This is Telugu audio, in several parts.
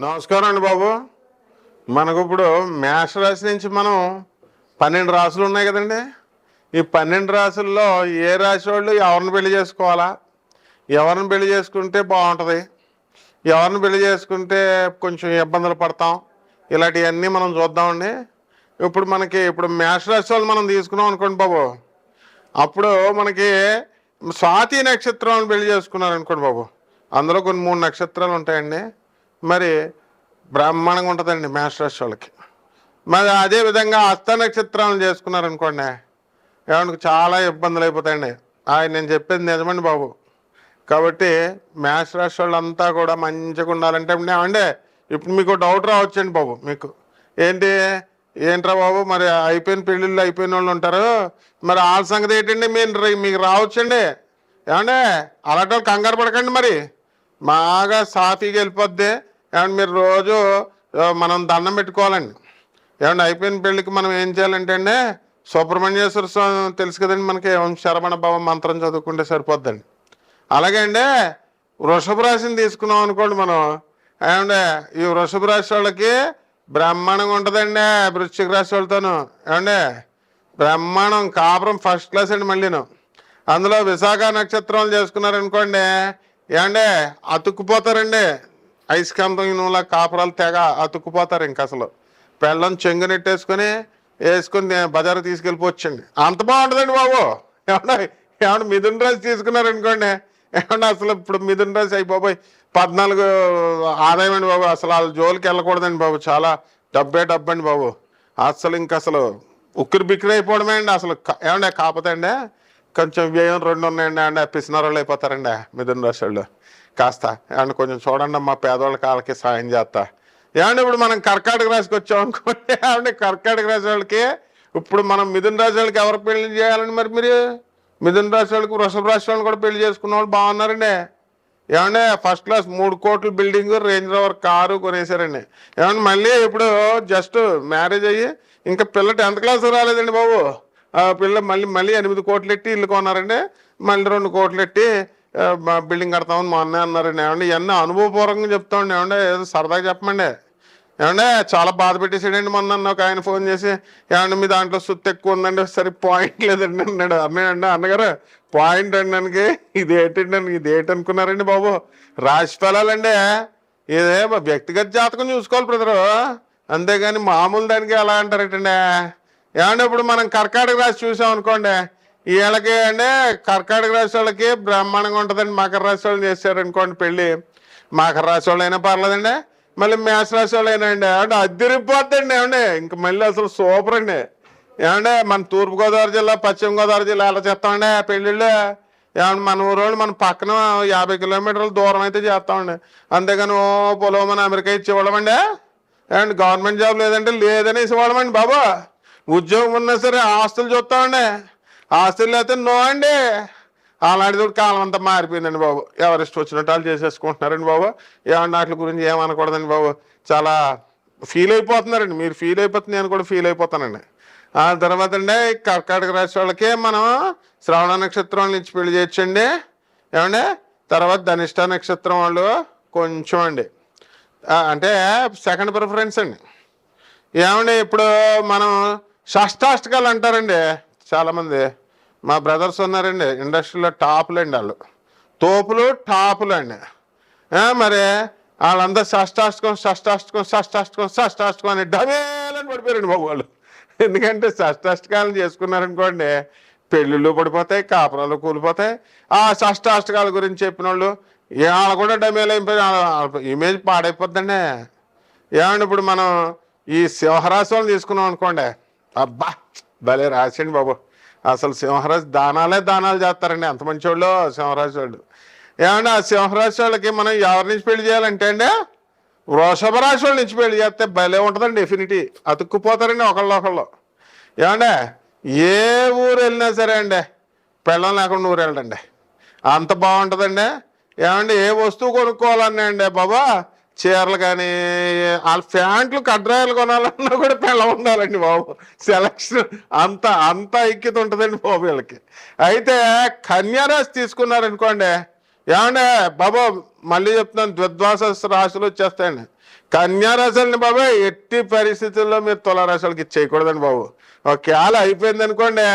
నమస్కారం అండి బాబు. మనకు ఇప్పుడు మేష రాశి నుంచి మనం పన్నెండు రాసులు ఉన్నాయి కదండి. ఈ పన్నెండు రాసుల్లో ఏ రాశి వాళ్ళు ఎవరిని పెళ్ళి చేసుకోవాలా? ఎవరిని పెళ్ళి చేసుకుంటే బాగుంటుంది? ఎవరిని పెళ్ళి చేసుకుంటే కొంచెం ఇబ్బందులు పడతాం? ఇలాంటివన్నీ మనం చూద్దామండి. ఇప్పుడు మనకి ఇప్పుడు మేషరాశి వాళ్ళు మనం తీసుకున్నాం అనుకోండి బాబు. అప్పుడు మనకి స్వాతి నక్షత్రం పెళ్ళి చేసుకున్నారు అనుకోండి బాబు. అందులో కొన్ని మూడు నక్షత్రాలు ఉంటాయండి. మరి బ్రాహ్మణంగా ఉంటుందండి మేషరాశి వాళ్ళకి. మరి అదే విధంగా హస్త నక్షత్రాలను చేసుకున్నారనుకోండి చాలా ఇబ్బందులు అయిపోతాయండి. ఆయన నేను చెప్పేది నిజమండి బాబు. కాబట్టి మేషరాశి వాళ్ళంతా కూడా మంచిగా ఉండాలంటే ఏమంటే ఇప్పుడు మీకు డౌట్ రావచ్చండి బాబు మీకు. ఏంటి ఏంట్రా బాబు మరి అయిపోయిన పెళ్ళిళ్ళు అయిపోయిన వాళ్ళు ఉంటారు. మరి వాళ్ళ సంగతి ఏంటండి మీరు మీకు రావచ్చండి. ఏమండే అలాంటి వాళ్ళు కంగారు పడకండి మరి. బాగా సాఫీగా వెళ్ళిపోద్ది. ఏమంటే మీరు రోజు మనం దండం పెట్టుకోవాలండి. ఏమంటే అయిపోయిన పెళ్ళికి మనం ఏం చేయాలంటే అండి సుబ్రహ్మణ్యేశ్వర స్వామి తెలుసు కదండి మనకి శరమణ శరవణ భవ మంత్రం చదువుకుంటే సరిపోద్దండి. అలాగే అండి వృషభ రాశిని తీసుకున్నాం అనుకోండి మనం. ఏమంటే ఈ వృషభ రాశి వాళ్ళకి బ్రహ్మాండంగా ఉంటుందండి వృశ్చిక రాశి వాళ్ళతోను. ఏమండి బ్రహ్మాండం కాపురం ఫస్ట్ క్లాస్ అండి మళ్ళీను. అందులో విశాఖ నక్షత్రం చేసుకున్నారనుకోండి ఏమండి? అతుక్కుపోతారండి. ఐస్కాంతం నూనె కాపురాలు తెగ అతుక్కుపోతారు ఇంక అసలు. పెళ్ళం చెంగు నెట్టేసుకొని వేసుకొని బజారు తీసుకెళ్ళిపోవచ్చండి అంత బాగుంటుందండి బాబు. ఏమన్నా ఏమన్నా మిథున్ రాజు తీసుకున్నారనుకోండి ఏమన్నా అసలు ఇప్పుడు మిథున్ రాజు అయ్యి బాబాయ్. పద్నాలుగు ఆదాయం అండి బాబు. అసలు వాళ్ళ జోలికి వెళ్ళకూడదండి బాబు. చాలా డబ్బే డబ్బండి బాబు. అసలు ఇంక అసలు ఉక్కిరి బిక్కిరి అయిపోవడమే అండి అసలు. క- కాకపోతే అండి కొంచెం వ్యయం రెండు ఉన్నాయండి అండి పిసినారోళ్ళు అయిపోతారండి మిథున రాశులు కాస్త. అండ్ కొంచెం చూడండి మా పేదవాళ్ళ కాళ్ళకి సాయం చేస్తా. ఏమండి ఇప్పుడు మనం కర్కాటక రాశికి వచ్చాం అనుకోండి ఏమండి కర్కాటక రాశి వాళ్ళకి ఇప్పుడు మనం మిథున రాశి వాళ్ళకి ఎవరు పెళ్ళి చేయాలండి మరి మీరు? మిథున రాశి వాళ్ళకి వృషభ రాశి వాళ్ళని కూడా పెళ్ళి చేసుకున్న వాళ్ళు బాగున్నారండి. ఏమంటే ఫస్ట్ క్లాస్ మూడు కోట్ల బిల్డింగ్ రేంజ్ రోవర్ కారు కొనేసారండి. ఏమన్నా మళ్ళీ ఇప్పుడు జస్ట్ మ్యారేజ్ అయ్యి ఇంకా పిల్ల టెన్త్ క్లాస్ రాలేదండి బాబు. ఆ పిల్ల మళ్ళీ మళ్ళీ ఎనిమిది కోట్లు ఎట్టి ఇల్లు కొన్నారండి. మళ్ళీ రెండు కోట్లు ఎట్టి బిల్డింగ్ కడతామని మా అన్నయ్య అన్నారండి. ఏమండి ఇవన్నీ అనుభవపూర్వకంగా చెప్తామండి. ఏమంటే ఏదో సరదాగా చెప్పమండి. ఏమంటే చాలా బాధ పెట్టేసాడండి మొన్న అన్న ఒక ఆయన ఫోన్ చేసి. ఏమంటే మీ దాంట్లో సుత్తు ఎక్కువ ఉందండి. సరే పాయింట్ లేదండి అన్నాడు. అన్నాడు అన్నగారు పాయింట్ అనడానికి ఇదేంటండి అని ఇదేంటి అనుకున్నారండి బాబు? రాశి ఫలాలండి. ఇదే వ్యక్తిగత జాతకం చూసుకోవాలి బ్రదరు. అంతేగాని మామూలు దానికి ఎలా అంటారటండి? ఏమంటే ఇప్పుడు మనం కర్కాటక రాశి చూసాం అనుకోండి వీళ్ళకి అంటే కర్కాటక రాశి వాళ్ళకి బ్రహ్మాండంగా ఉంటుందండి. మకర రాశి వాళ్ళు చేశారు అనుకోండి పెళ్ళి. మకర రాశి వాళ్ళు అయినా పర్లేదండి మళ్ళీ మేష రాశి వాళ్ళు అయినా అండి. అంటే అద్దరిపోద్దండి ఏమండి. ఇంక మళ్ళీ అసలు సూపర్ అండి. ఏమంటే మన తూర్పుగోదావరి జిల్లా పశ్చిమ గోదావరి జిల్లా ఎలా చేస్తామండి పెళ్ళిళ్ళు. ఏమంటే మన ఊరోళ్ళు మన పక్కన యాభై కిలోమీటర్ల దూరం అయితే చేస్తామండి. అంతేగాని ఓ పొలం మన అమెరికా ఇచ్చేవాళ్ళమండి. ఇవ్వడమండి అండ్ గవర్నమెంట్ జాబ్ లేదంటే లేదనేసి ఇచ్చేవాళ్ళమండి బాబా. ఉద్యోగం ఉన్నా సరే ఆస్తులు చూస్తామండి. ఆస్తులు అయితే నో అండి. అలాంటిది కాలం అంతా మారిపోయిందండి బాబు. ఎవరెస్ట్ వచ్చినట్టు వాళ్ళు చేసేసుకుంటున్నారండి బాబు. ఏమన్నా వాటి గురించి ఏమనకూడదండి బాబు. చాలా ఫీల్ అయిపోతున్నారండి. మీరు ఫీల్ అయిపోతుంది నేను కూడా ఫీల్ అయిపోతానండి. ఆ తర్వాత అండి కర్కాటక రాశి వాళ్ళకి మనం శ్రవణ నక్షత్రం నుంచి పెళ్ళి చేయొచ్చండి. ఏమండి? తర్వాత ధనిష్ట నక్షత్రం వాళ్ళు కొంచెం అండి. అంటే సెకండ్ ప్రిఫరెన్స్ అండి. ఏమండి? ఇప్పుడు మనం షష్టాష్టకాలు అంటారండి చాలామంది. మా బ్రదర్స్ ఉన్నారండి ఇండస్ట్రీలో టాపులు అండి వాళ్ళు. తోపులు టాపులు అండి మరి వాళ్ళందరూ షష్టాష్టకం షష్టాష్టకం షష్టాష్టకం షష్టాష్టకం అని డబేలని పడిపోయారండి బాబు వాళ్ళు. ఎందుకంటే షష్టాష్టకాలను చేసుకున్నారనుకోండి పెళ్ళిళ్ళు పడిపోతాయి కాపురాలు కూలిపోతాయి. ఆ షష్టాష్టకాల గురించి చెప్పిన వాళ్ళు వాళ్ళు కూడా డమేలు అయిపోయి ఇమేజ్ పాడైపోద్దండి. ఏమండి ఇప్పుడు మనం ఈ సింహరాశి వాళ్ళని తీసుకున్నాం అనుకోండి అబ్బా భలే రాసండి బాబు. అసలు సింహరాజు దానాలే దానాలు చేస్తారండి. ఎంత మంచి వాళ్ళు వాళ్ళు ఏమండి ఆ సింహరాశి వాళ్ళకి మనం ఎవరి నుంచి పెళ్ళి చేయాలంటే అండి? వృషభ రాశి వాళ్ళ నుంచి పెళ్ళి చేస్తే భలే ఉంటుందండి డెఫినిటీ అతుక్కుపోతారండి ఒకళ్ళు ఒకళ్ళు. ఏమండి ఏ ఊరు వెళ్ళినా సరే అండి పెళ్ళం లేకుండా ఊరు వెళ్ళండి అంత బాగుంటుందండి. ఏమండి ఏ వస్తువు కొనుక్కోవాలన్నా అండి బాబా? చీరలు కానీ వాళ్ళ ప్యాంట్లు కడ్రాయలు కొనాలన్నా కూడా పిల్ల ఉండాలండి బాబు. సెలక్షన్ అంత అంత ఐక్యత ఉంటుందండి బాబు వీళ్ళకి. అయితే కన్యారాశి తీసుకున్నారనుకోండి ఏమండే బాబా మళ్ళీ చెప్తున్నాను ద్విద్వాస రాశులు వచ్చేస్తాయండి. కన్యారాశులని బాబాయ్ ఎట్టి పరిస్థితుల్లో మీరు తులారాశులకి ఇచ్చేయకూడదండి బాబు. ఒకవేళ అయిపోయింది అనుకోండి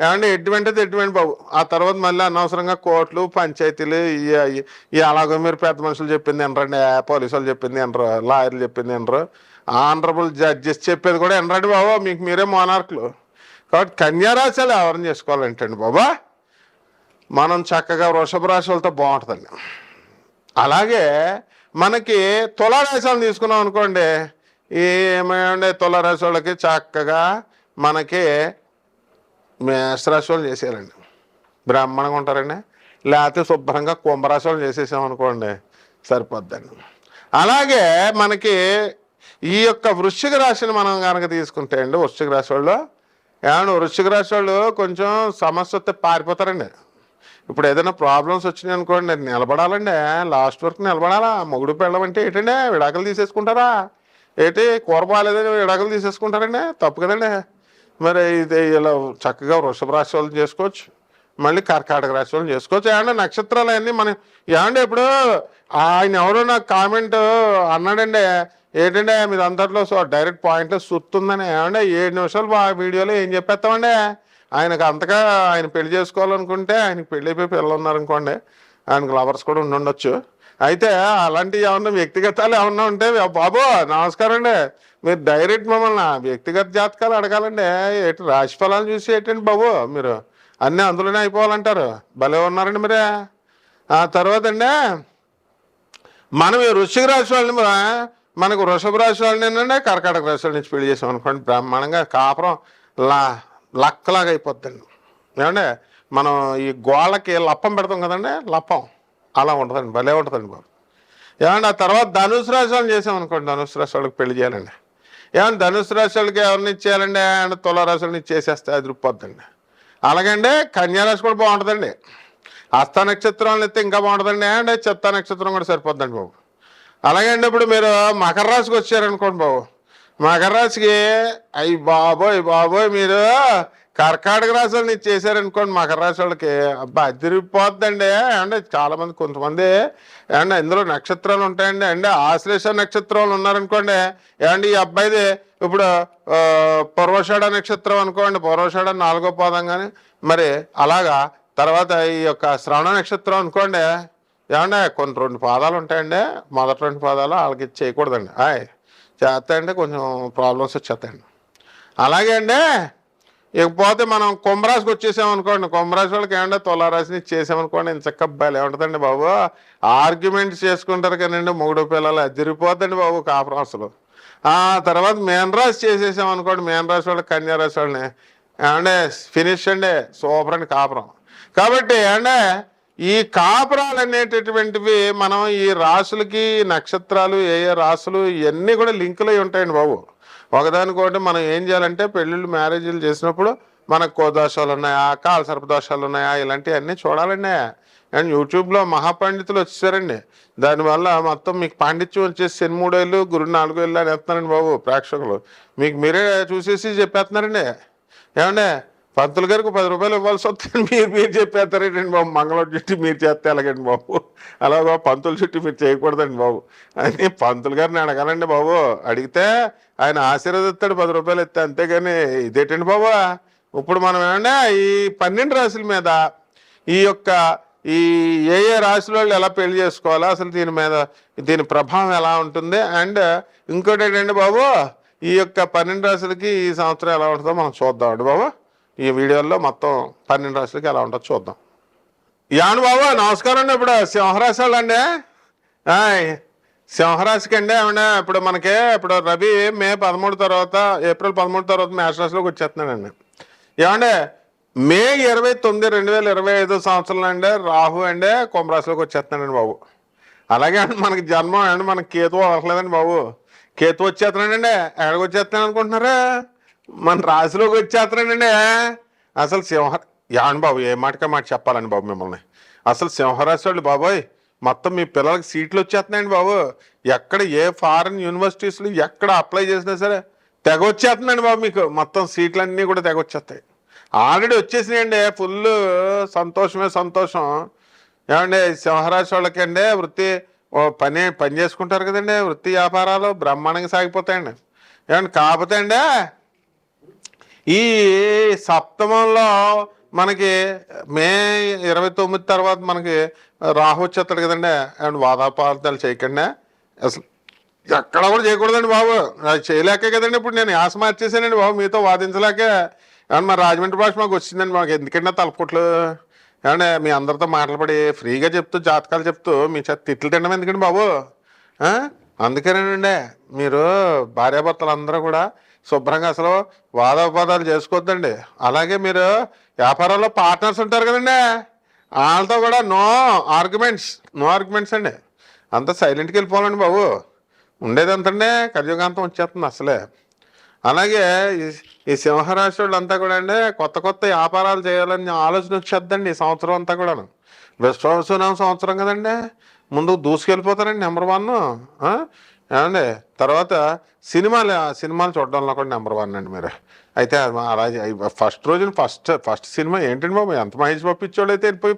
ఏమంటే ఎటువంటిది ఎటువంటి బాబు. ఆ తర్వాత మళ్ళీ అనవసరంగా కోర్టులు పంచాయతీలు ఇవి- అలాగో మీరు పెద్ద మనుషులు చెప్పింది ఎనరండి పోలీసు వాళ్ళు చెప్పింది ఎనరు లాయర్లు చెప్పింది ఎనరు ఆనరబుల్ జడ్జెస్ చెప్పేది కూడా ఎనరండి బాబు. మీకు మీరే మోనార్కులు. కాబట్టి కన్యారాశాలు ఎవరిని చేసుకోవాలంటండి బాబా? మనం చక్కగా వృషభ రాశులతో బాగుంటుందండి. అలాగే మనకి తులారాశులను తీసుకున్నాం అనుకోండి ఈ తులారాశి వాళ్ళకి? చక్కగా మనకి మేషరాశి వాళ్ళు చేసేయాలండి బ్రాహ్మణంగా ఉంటారండి. లేకపోతే శుభ్రంగా కుంభరాశి వాళ్ళు చేసేసామనుకోండి సరిపోద్దండి. అలాగే మనకి ఈ యొక్క వృశ్చిక రాశిని మనం కనుక తీసుకుంటే అండి వృశ్చిక రాశి వాళ్ళు ఏమన్నా వృశ్చిక రాశి వాళ్ళు కొంచెం సమస్య వస్తే పారిపోతారండి. ఇప్పుడు ఏదైనా ప్రాబ్లమ్స్ వచ్చినాయి అనుకోండి నిలబడాలండి లాస్ట్ వరకు నిలబడాలా? మొగుడు పెళ్ళమంటే ఏంటండి? విడాకులు తీసేసుకుంటారా? ఏంటి? కూర బాగాలేదని విడాకులు తీసేసుకుంటారండి? తప్పు కదండి. మరి ఇది ఇలా చక్కగా వృషభ రాశి వాళ్ళు చేసుకోవచ్చు. మళ్ళీ కర్కాటక రాశి వాళ్ళు చేసుకోవచ్చు. ఏమంటే నక్షత్రాలు అన్నీ మనం ఏమంటే ఇప్పుడు ఆయన ఎవరో నాకు కామెంట్ అన్నాడండి. ఏంటంటే మీరు అందరిలో సో డైరెక్ట్ పాయింట్లో సుత్తుందని. ఏమంటే ఏడు నిమిషాలు ఆ వీడియోలో ఏం చెప్పేస్తామండి? ఆయనకు అంతగా ఆయన పెళ్ళి చేసుకోవాలనుకుంటే ఆయనకి పెళ్ళి అయిపోయి పిల్లలు ఉన్నారనుకోండి. ఆయనకు లవర్స్ కూడా ఉండుండొచ్చు అయితే అలాంటి ఏమన్నా వ్యక్తిగతాలు ఏమన్నా ఉంటే బాబు నమస్కారం అండి మీరు డైరెక్ట్ మమ్మల్ని వ్యక్తిగత జాతకాలు అడగాలండి. ఎటు రాశి ఫలాలు చూసి ఏంటండి బాబు? మీరు అన్నీ అందులోనే అయిపోవాలంటారు. భలే ఉన్నారండి మీరే. ఆ తర్వాత అండి మనం ఈ వృశ్చిక రాశి వాళ్ళని మనకు వృషభ రాశి వాళ్ళని ఏంటంటే కర్కాటక రాశి వాళ్ళ నుంచి పెళ్ళి చేసాం అనుకోండి బ్రహ్మాండంగా కాపురం లా లక్కలాగా అయిపోద్దండి. ఏమంటే మనం ఈ గోళ్ళకి లప్పం పెడతాం కదండి లప్పం. అలా ఉంటుందండి భలే ఉంటుందండి బాబు. ఏమంటే ఆ తర్వాత ధనుసు రాశి వాళ్ళు చేసామనుకోండి ధనుసు రాశి వాళ్ళకి పెళ్ళి చేయాలండి. ఏమన్నా ధనుసు రాశి వాళ్ళకి ఎవరిని ఇచ్చేయాలండి? అంటే తులారాశి ఇచ్చేసేస్తే అది రుప్పొద్దండి అలాగండి కన్యారాశి కూడా బాగుంటుందండి. హస్త నక్షత్రం అయితే ఇంకా బాగుంటుందండి. అండ్ చెత్త నక్షత్రం కూడా సరిపోద్దండి బాబు. అలాగే అండి ఇప్పుడు మీరు మకర రాశికి వచ్చారనుకోండి బాబు. మకర రాశికి అయ్యి బాబోయ్ బాబోయ్ మీరు కర్కాటక రాశి వాళ్ళని చేశారనుకోండి మకర రాశి వాళ్ళకి అబ్బా అదిరిపోద్దండి. అంటే చాలా మంది కొంతమంది ఏమంటే ఇందులో నక్షత్రాలు ఉంటాయండి. అంటే ఆశ్లేష నక్షత్రాలు ఉన్నారనుకోండి ఏమండి ఈ అబ్బాయిది ఇప్పుడు పూర్వషాఢ నక్షత్రం అనుకోండి పూర్వషాఢ నాలుగో పాదం కానీ మరి అలాగా తర్వాత ఈ యొక్క శ్రవణ నక్షత్రం అనుకోండి ఏమంటే కొన్ని రెండు పాదాలు ఉంటాయండి. మొదటి రెండు పాదాలు వాళ్ళకి చేయకూడదండి. ఆయ్ చేస్తాయంటే కొంచెం ప్రాబ్లమ్స్ వచ్చేస్తాయండి. అలాగే అండి ఇకపోతే మనం కుంభరాశికి వచ్చేసామనుకోండి కుంభరాశి వాళ్ళకి ఏమంటే తులారాశిని చేసామనుకోండి ఇంత చక్క బయలు ఏముంటుందండి బాబు. ఆర్గ్యుమెంట్స్ చేసుకుంటారు కానండి మూడు పిల్లలు అదిరిపోద్దండి బాబు కాపురం అసలు. ఆ తర్వాత మేనరాశి చేసేసామనుకోండి మేనరాశి అనుకోండి కన్యారాశి వాళ్ళని ఏమంటే ఫినిష్ అండి సూపర్ అండి కాపురం. కాబట్టి అంటే ఈ కాపురాలు అనేటటువంటివి మనం ఈ రాసులకి నక్షత్రాలు ఏ ఏ రాసులు ఇవన్నీ కూడా లింకులు అయి ఉంటాయండి బాబు. ఒకదానికోటి మనం ఏం చేయాలంటే పెళ్ళిళ్ళు మ్యారేజీలు చేసినప్పుడు మనకు కో దోషాలు ఉన్నాయా కాల సర్పదోషాలు ఉన్నాయా ఇలాంటివన్నీ చూడాలండి. అండ్ యూట్యూబ్లో మహాపండితులు వచ్చేసారండి. దానివల్ల మొత్తం మీకు పాండిత్యం వచ్చేసి శని మూడేళ్ళు గురు నాలుగేళ్ళు అని వేస్తున్నారండి బాబు ప్రేక్షకులు. మీకు మీరే చూసేసి చెప్పేస్తున్నారండి. ఏమండే? పంతులు గారికి పది రూపాయలు ఇవ్వాల్సి వస్తుంది. మీరు మీరు చెప్పేస్తారేంటండి బాబు మంగళం చుట్టి మీరు చేస్తే ఎలాగండి బాబు? అలాగా పంతుల చుట్టి మీరు చేయకూడదండి బాబు. అని పంతులు గారిని అడగాలండి బాబు. అడిగితే ఆయన ఆశీర్వదిస్తాడు పది రూపాయలు ఇస్తే అంతేగాని ఇదేంటండి బాబు? ఇప్పుడు మనం ఏమంటే ఈ పన్నెండు రాశుల మీద ఈ యొక్క ఈ ఏ ఏ రాశుల వాళ్ళు ఎలా పెళ్ళి చేసుకోవాలో అసలు దీని మీద దీని ప్రభావం ఎలా ఉంటుంది? అండ్ ఇంకోటి ఏంటండి బాబు ఈ యొక్క పన్నెండు రాశులకి ఈ సంవత్సరం ఎలా ఉంటుందో మనం చూద్దామండి బాబు. ఈ వీడియోల్లో మొత్తం పన్నెండు రాశులకి ఎలా ఉంటుందో చూద్దాం. యాను బాబు నమస్కారం అండి ఇప్పుడు. సింహరాశి వాళ్ళండి ఆయ్, సింహరాశికి అండి ఏమన్నా? ఇప్పుడు మనకి ఇప్పుడు రవి మే పదమూడు తర్వాత ఏప్రిల్ పదమూడు తర్వాత మేషరాశిలోకి వచ్చేస్తున్నాడండి. ఏమండి? మే ఇరవై తొమ్మిది రెండు వేల ఇరవై ఐదు సంవత్సరంలో అండి రాహు అండి కుంభరాశిలోకి వచ్చేస్తున్నాడండి బాబు. అలాగే అండి మనకి జన్మం అండి మనకి కేతు అవ్వట్లేదండి బాబు. కేతు వచ్చేస్తున్నాడండి. ఎక్కడికి వచ్చేస్తున్నాడు అనుకుంటున్నారా? మన రాశిలోకి వచ్చేస్తున్నాడండి. అసలు సింహ యాన్ బాబు ఏ మాటకే మాట చెప్పాలండి బాబు మిమ్మల్ని. అసలు సింహరాశి వాళ్ళు బాబోయ్ మొత్తం మీ పిల్లలకి సీట్లు వచ్చేస్తున్నాయండి బాబు. ఎక్కడ ఏ ఫారెన్ యూనివర్సిటీస్లో ఎక్కడ అప్లై చేసినా సరే తెగ వచ్చేస్తుందండి బాబు మీకు. మొత్తం సీట్లన్నీ కూడా తెగ వచ్చేస్తాయి. ఆల్రెడీ వచ్చేసినాయండి ఫుల్ సంతోషమే సంతోషం. ఏమండి సింహరాశి వాళ్ళకి అండి వృత్తి ఓ పని పని చేసుకుంటారు కదండి వృత్తి వ్యాపారాలు బ్రహ్మాండంగా సాగిపోతాయండి. ఏమండి కాకపోతే అండి ఈ సప్తమంలో మనకి మే ఇరవై తొమ్మిది తర్వాత మనకి రాహు వచ్చేస్తాడు కదండి. అండ్ వాదాపార్థాలు చేయకండి. అసలు ఎక్కడ కూడా చేయకూడదండి బాబు. అది చేయలేకే కదండి. ఇప్పుడు నేను యాస మార్చేసానండి బాబు. మీతో వాదించలేకే. అండ్ మా రాజమండ్రి భాష మాకు వచ్చిందండి మాకు. ఎందుకంటే తలపుట్లు? ఏమంటే మీ అందరితో మాట్లాడి ఫ్రీగా చెప్తూ జాతకాలు చెప్తూ మీ చేత తిట్లు తినడం ఎందుకండి బాబు? అందుకేనండి. మీరు భార్యాభర్తలు అందరూ కూడా శుభ్రంగా అసలు వాదోపాదాలు చేసుకోవద్దండి అలాగే మీరు వ్యాపారంలో పార్ట్నర్స్ ఉంటారు కదండి. వాళ్ళతో కూడా నో ఆర్గ్యుమెంట్స్ నో ఆర్గ్యుమెంట్స్ అండి. అంత సైలెంట్కి వెళ్ళిపోవాలండి బాబు. ఉండేది కలియుగాంతం వచ్చేస్తుంది అసలే. అలాగే ఈ- ఈ సింహరాశి వాళ్ళంతా కూడా అండి కొత్త కొత్త వ్యాపారాలు చేయాలని ఆలోచన వచ్చేద్దండి ఈ సంవత్సరం అంతా కూడాను. విశ్వాసనం సంవత్సరం కదండి. ముందు దూసుకెళ్ళిపోతారండి నెంబర్ వన్ ఏమండి? తర్వాత సినిమాలు సినిమాలు చూడడంలో కూడా నెంబర్ వన్ అండి మీరు. అయితే అలాగే ఫస్ట్ రోజున ఫస్ట్ ఫస్ట్ సినిమా ఏంటండి బాబు? ఎంత మహేష్ బాబు పిచ్చోడు అయితే వెళ్ళిపోయి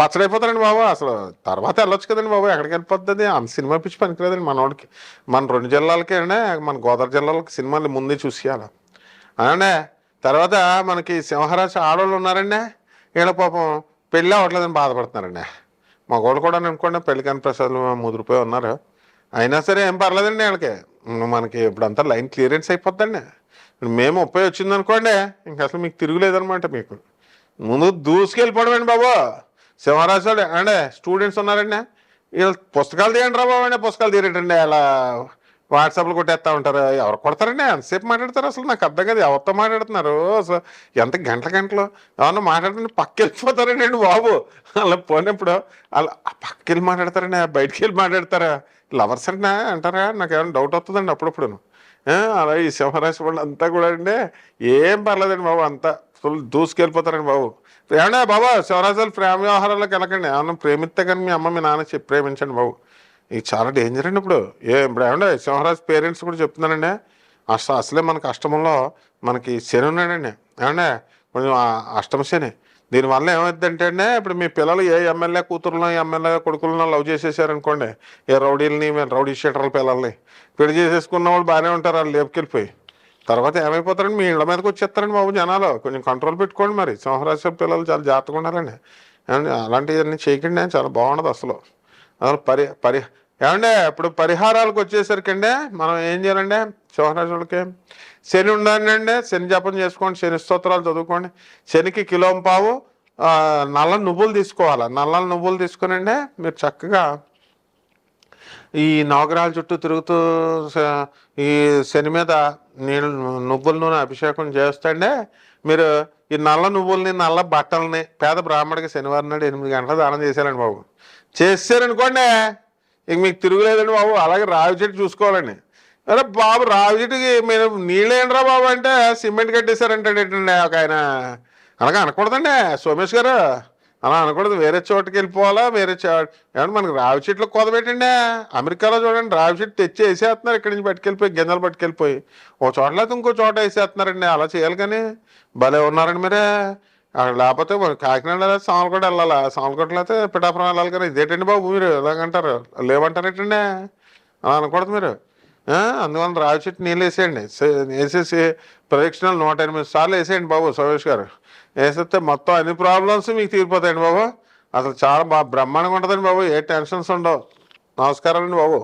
పచ్చడైపోతారండి బాబు అసలు. తర్వాత వెళ్ళొచ్చు కదండి బాబు ఎక్కడికి వెళ్ళిపోతుంది అంత సినిమా పిచ్చి పనికిలేదండి మనోడికి. మన రెండు జిల్లాలకి మన గోదావరి జిల్లాలకి సినిమాలు ముందే చూసేయాలి. అవునండి తర్వాత మనకి సింహరాశి ఆడవాళ్ళు ఉన్నారండి. వీళ్ళ పాపం పెళ్ళి అవ్వట్లేదని బాధపడుతున్నారండి. మా గోళ్ళు కూడా అనుకోండి పెళ్ళి ప్రసాద్ ముదిరిపోయి ఉన్నారు. అయినా సరే ఏం పర్లేదండి వాళ్ళకి. మనకి ఇప్పుడంతా లైన్ క్లియరెన్స్ అయిపోద్దండి. ఇప్పుడు మేము ముప్పై వచ్చింది అనుకోండి ఇంకా అసలు మీకు తిరుగులేదనమాట మీకు. ముందు దూసుకెళ్ళిపోవడమేండి బాబు. సింహరాశి అండి స్టూడెంట్స్ ఉన్నారండి. వీళ్ళు పుస్తకాలు తీయండి రా బాబు అండి పుస్తకాలు తీరేటండి అలా వాట్సాప్లో కొట్టేస్తా ఉంటారు. ఎవరు కొడతారండి? ఎంతసేపు మాట్లాడతారు అసలు? నాకు అర్థం కాదు. ఎవరితో మాట్లాడుతున్నారు? అసలు ఎంత గంటల గంటలు? ఏమన్నా మాట్లాడుతుంటే పక్కెళ్ళిపోతారండి అండి బాబు. అలా పోయినప్పుడు అలా పక్కెళ్ళి మాట్లాడతారండి? బయటికి వెళ్ళి మాట్లాడతారా? లవర్స్ అంటే అంటారా? నాకు ఏమైనా డౌట్ వస్తుందండి అప్పుడప్పుడు అలా ఈ సింహరాశి వాళ్ళు అంతా కూడా అండి ఏం పర్లేదండి బాబు. అంతా ఫుల్ దూసుకెళ్ళిపోతారండి బాబు. ఏమన్నా బాబా? శివరాజులు ప్రేమ వ్యవహారాల్లోకి వెళ్ళకండి. ఏమన్నా ప్రేమిస్తే కానీ మీ అమ్మ మీ నాన్న చెప్పి ప్రేమించండి బాబు. ఇది చాలా డేంజర్ అండి ఇప్పుడు. ఏ ఇప్పుడు ఏమంటే సింహరాజు పేరెంట్స్ కూడా చెప్తున్నానండి అసలు అసలే మనకి అష్టమంలో మనకి శని ఉన్నాడండి. ఏమంటే కొంచెం అష్టమ శని. దీనివల్ల ఏమైందంటే అండి ఇప్పుడు మీ పిల్లలు ఏ ఎమ్మెల్యే కూతురులో ఎమ్మెల్యే కొడుకులను లవ్ చేసేసారనుకోండి ఏ రౌడీలని రౌడీ షీటర్ల పిల్లల్ని పెళ్ళి చేసేసుకున్న వాళ్ళు బాగానే ఉంటారు వాళ్ళు లేపుకెళ్ళిపోయి. తర్వాత ఏమైపోతారండి మీ ఇళ్ళ మీదకి వచ్చేస్తారండి బాబు జనాలు. కొంచెం కంట్రోల్ పెట్టుకోండి మరి. సింహరాశి పిల్లలు చాలా జాగ్రత్తగా ఉండాలండి. ఏమండి అలాంటివన్నీ చేయకండి చాలా బాగుండదు అసలు. అసలు పరి పరి ఏమండే ఇప్పుడు పరిహారాలకు వచ్చేసరికండి మనం ఏం చేయాలండి? సింహరాశులకి శని ఉండాలండి శని జపం చేసుకోండి శని స్తోత్రాలు చదువుకోండి. శనికి కిలో పావు నల్ల నువ్వులు తీసుకోవాలి? నల్ల నువ్వులు తీసుకునండి మీరు చక్కగా ఈ నవగ్రహాల చుట్టూ తిరుగుతూ ఈ శని మీద నీళ్ళు నువ్వుల నూనె అభిషేకం చేస్తాండే. మీరు ఈ నల్ల నువ్వుల్ని నల్ల బట్టల్ని పేద బ్రాహ్మడికి శనివారం నాడు ఎనిమిది గంటల దానం చేశారండి బాబు. చేశారనుకోండి ఇంక మీకు తిరుగులేదండి బాబు అలాగే రావి చెట్టు చూసుకోవాలండి. అరే బాబు రావి చెట్టుకి మీరు నీళ్ళు ఏంట్రా బాబు అంటే సిమెంట్ కట్టేశారంటాడు ఏంటండి ఒక ఆయన. అలాగే అనకూడదండి సోమేష్ గారు. అలా అనకూడదు వేరే చోటుకి వెళ్ళిపోవాలా వేరే చోట మనకి రావి చెట్లు కొదబెట్టండి అమెరికాలో చూడండి రావి చెట్టు తెచ్చి వేసేస్తున్నారు ఇక్కడి నుంచి పట్టుకెళ్ళిపోయి గింజలు పట్టుకెళ్ళిపోయి. ఓ చోట లేకపోతే ఇంకో చోట వేసేస్తున్నారండి అలా చేయాలి కానీ. భలే ఉన్నారండి మీరే. అక్కడ లేకపోతే మరి కాకినాడ సామలకోట వెళ్ళాలా? సామలకోట లేకపోతే పిఠాపురం వెళ్ళాలి కానీ ఇదేటండి బాబు మీరు? ఎలాగంటారు? లేవంటారేటండి అలా అనకూడదు మీరు. అందువల్ల రావి చెట్టు నీళ్ళు వేసేయండి. వేసేసి ప్రదక్షిణాలు నూట ఎనిమిది సార్లు వేసేయండి బాబు సోమేష్ గారు. వేసేస్తే మొత్తం అన్ని ప్రాబ్లమ్స్ మీకు తీరిపోతాయండి బాబు. అసలు చాలా బాగా బ్రహ్మాండంగా ఉంటుందండి బాబు. ఏ టెన్షన్స్ ఉండవు. నమస్కారం అండి బాబు.